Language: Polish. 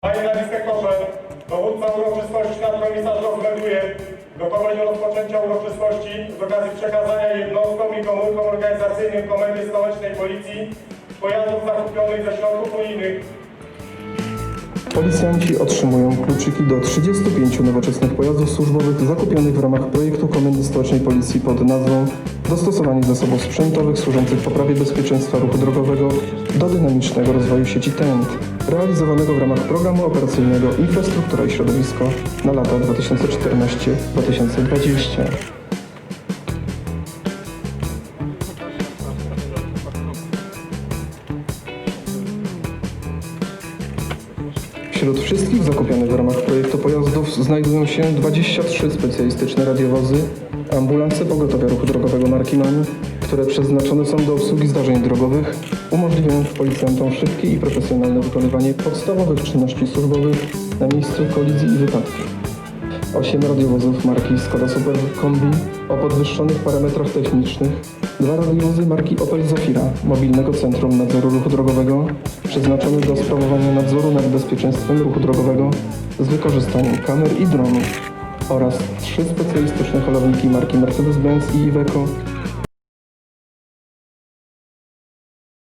Panie inspektorze, dowódca uroczystości nadkomisarz rozmelduje gotowość rozpoczęcia uroczystości z okazji przekazania jednostkom i komórkom organizacyjnym Komendy Stołecznej Policji pojazdów zakupionych ze środków unijnych. Policjanci otrzymują kluczyki do 35 nowoczesnych pojazdów służbowych zakupionych w ramach projektu Komendy Stołecznej Policji pod nazwą Dostosowanie zasobów sprzętowych służących poprawie bezpieczeństwa ruchu drogowego do dynamicznego rozwoju sieci TENT, realizowanego w ramach programu operacyjnego Infrastruktura i Środowisko na lata 2014-2020. Wśród wszystkich zakupionych w ramach projektu znajdują się 23 specjalistyczne radiowozy, ambulanse pogotowia ruchu drogowego marki MAN, które przeznaczone są do obsługi zdarzeń drogowych, umożliwiając policjantom szybkie i profesjonalne wykonywanie podstawowych czynności służbowych na miejscu kolizji i wypadków. 8 radiowozów marki Skoda Super Kombi o podwyższonych parametrach technicznych, dwa radiowozy marki Opel Zafira mobilnego Centrum Nadzoru Ruchu Drogowego przeznaczone do sprawowania nadzoru nad bezpieczeństwem ruchu drogowego z wykorzystaniem kamer i dronów oraz trzy specjalistyczne holowniki marki Mercedes-Benz i Iveco